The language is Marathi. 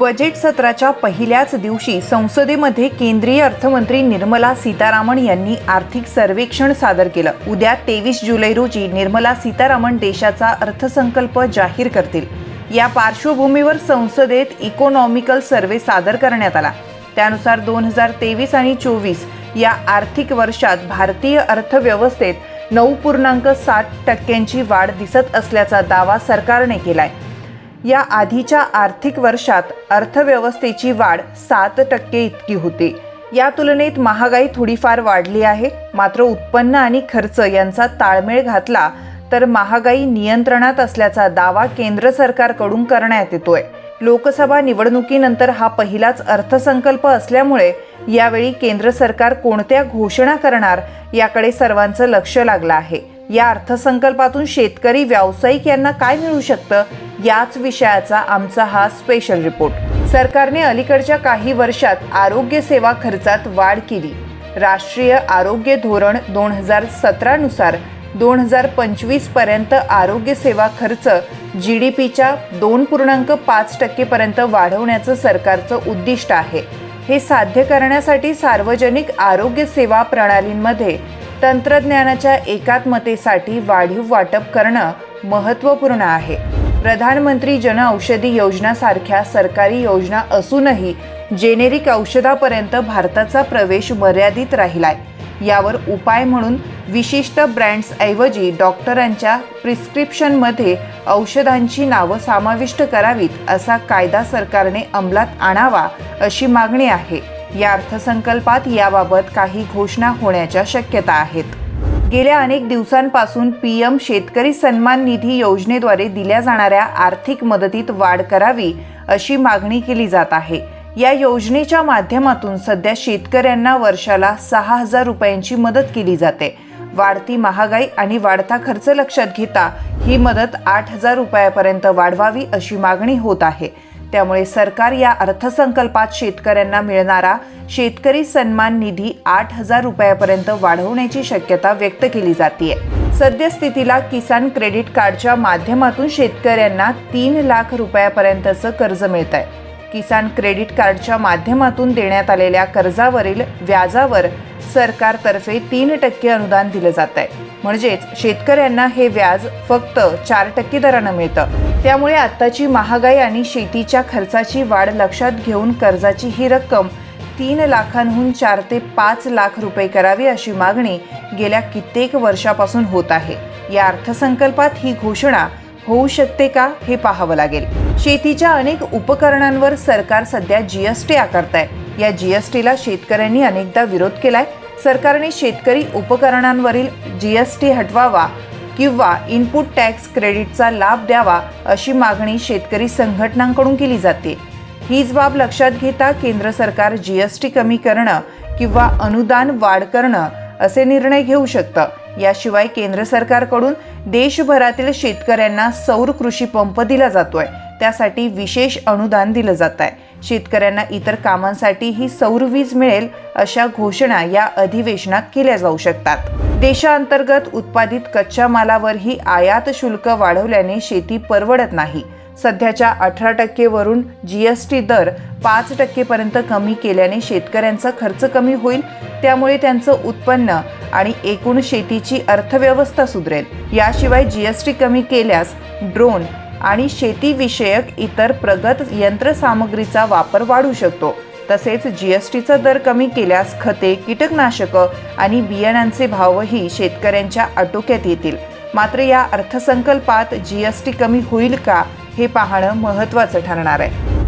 बजेट सत्राच्या पहिल्याच दिवशी संसदेमध्ये केंद्रीय अर्थमंत्री निर्मला सीतारामन यांनी आर्थिक सर्वेक्षण सादर केलं. उद्या तेवीस जुलै रोजी निर्मला सीतारामन देशाचा अर्थसंकल्प जाहीर करतील. या पार्श्वभूमीवर संसदेत इकॉनॉमिकल सर्वे सादर करण्यात आला. त्यानुसार दोन हजार तेवीस आणि चोवीस या आर्थिक वर्षात भारतीय अर्थव्यवस्थेत नऊ पूर्णांक सात टक्क्यांची वाढ दिसत असल्याचा दावा सरकारने केला आहे या आधीच्या आर्थिक वर्षात अर्थव्यवस्थेची वाढ सात टक्के इतकी होती. या तुलनेत महागाई थोडीफार वाढली आहे. मात्र उत्पन्न आणि खर्च यांचा ताळमेळ घातला तर महागाई नियंत्रणात असल्याचा दावा केंद्र सरकारकडून करण्यात येतोय. लोकसभा निवडणुकीनंतर हा पहिलाच अर्थसंकल्प असल्यामुळे यावेळी केंद्र सरकार कोणत्या घोषणा करणार याकडे सर्वांचं लक्ष लागलं आहे. या अर्थसंकल्पातून शेतकरी व्यावसायिक यांना काय मिळू शकतं? याच विषयाचा आमचा हा स्पेशल रिपोर्ट सरकारने अलीकडच्या काही वर्षात आरोग्य सेवा खर्चात वाढ केली. राष्ट्रीय आरोग्य धोरण दोन हजार सतरानुसार दोन हजार पंचवीसपर्यंत आरोग्य सेवा खर्च जी डी पीच्या दोन पूर्णांक पाच टक्केपर्यंत वाढवण्याचं सरकारचं उद्दिष्ट आहे. हे साध्य करण्यासाठी सार्वजनिक आरोग्य सेवा प्रणालींमध्ये तंत्रज्ञानाच्या एकात्मतेसाठी वाढीव वाटप करणं महत्त्वपूर्ण आहे. प्रधानमंत्री जनऔषधी योजनासारख्या सरकारी योजना असूनही जेनेरिक औषधापर्यंत भारताचा प्रवेश मर्यादित राहिलाय. यावर उपाय म्हणून विशिष्ट ब्रँड्सऐवजी डॉक्टरांच्या प्रिस्क्रिप्शनमध्ये औषधांची नावं समाविष्ट करावीत असा कायदा सरकारने अंमलात आणावा अशी मागणी आहे. या अर्थसंकल्पात याबाबत काही घोषणा होण्याच्या शक्यता आहेत. गेल्या अनेक दिवसांपासून पी एम शेतकरी सन्मान निधी योजनेद्वारे दिल्या जाणाऱ्या आर्थिक मदतीत वाढ करावी अशी मागणी केली जात आहे. या योजनेच्या माध्यमातून सध्या शेतकऱ्यांना वर्षाला सहा हजार रुपयांची मदत केली जाते. वाढती महागाई आणि वाढता खर्च लक्षात घेता ही मदत आठ हजार रुपयापर्यंत वाढवावी अशी मागणी होत आहे. त्यामुळे सरकार या अर्थसंकल्पात शेतकऱ्यांना मिळणारा शेतकरी सन्मान निधी आठ हजार रुपयापर्यंत वाढवण्याची शक्यता व्यक्त केली जाते सद्यस्थितीला किसान क्रेडिट कार्डच्या माध्यमातून शेतकऱ्यांना तीन लाख रुपयापर्यंतचं कर्ज मिळत आहे किसान क्रेडिट कार्डच्या माध्यमातून देण्यात आलेल्या कर्जावरील व्याजावर सरकारतर्फे तीन टक्के अनुदान दिलं जात आहे म्हणजेच शेतकऱ्यांना हे व्याज फक्त चार टक्के दरानं मिळतं. त्यामुळे आत्ताची महागाई आणि शेतीच्या खर्चाची वाढ लक्षात घेऊन कर्जाची ही रक्कम तीन लाखांहून चार ते पाच लाख रुपये करावी अशी मागणी गेल्या कित्येक वर्षापासून होत आहे. या अर्थसंकल्पात ही घोषणा होऊ शकते का हे पाहावं लागेल. शेतीच्या अनेक उपकरणांवर सरकार सध्या जीएसटी आकारत आहे या जीएसटीला शेतकऱ्यांनी अनेकदा विरोध केलाय. सरकारने शेतकरी उपकरणांवरील जीएसटी हटवावा किंवा इनपुट टॅक्स क्रेडिटचा लाभ द्यावा अशी मागणी शेतकरी संघटनांकडून केली जाते. हीच बाब लक्षात घेता केंद्र सरकार जी एस टी कमी करणं किंवा अनुदान वाढ करणं असे निर्णय घेऊ शकतं. याशिवाय केंद्र सरकारकडून देशभरातील शेतकऱ्यांना सौर कृषी पंप दिला जातोय. त्यासाठी विशेष अनुदान दिलं जात आहे शेतकऱ्यांना इतर कामांसाठीही सौर वीज मिळेल अशा घोषणा या अधिवेशनात केल्या जाऊ शकतात. देशांतर्गत उत्पादित कच्च्या मालावरही आयात शुल्क वाढवल्याने शेती परवडत नाही. सध्याच्या अठरा टक्केवरून टी दर पाच टक्केपर्यंत कमी केल्याने शेतकऱ्यांचा खर्च कमी होईल त्यामुळे त्यांचं उत्पन्न आणि एकूण शेतीची अर्थव्यवस्था सुधरेल. याशिवाय जी एस टी कमी केल्यास ड्रोन आणि शेतीविषयक इतर प्रगत यंत्रसामग्रीचा वापर वाढू शकतो. तसेच जीएसटीचा दर कमी केल्यास खते कीटकनाशकं आणि बियाणांचे भावही शेतकऱ्यांच्या आटोक्यात येतील. मात्र या अर्थसंकल्पात जीएसटी कमी होईल का हे पाहणं महत्त्वाचं ठरणार आहे.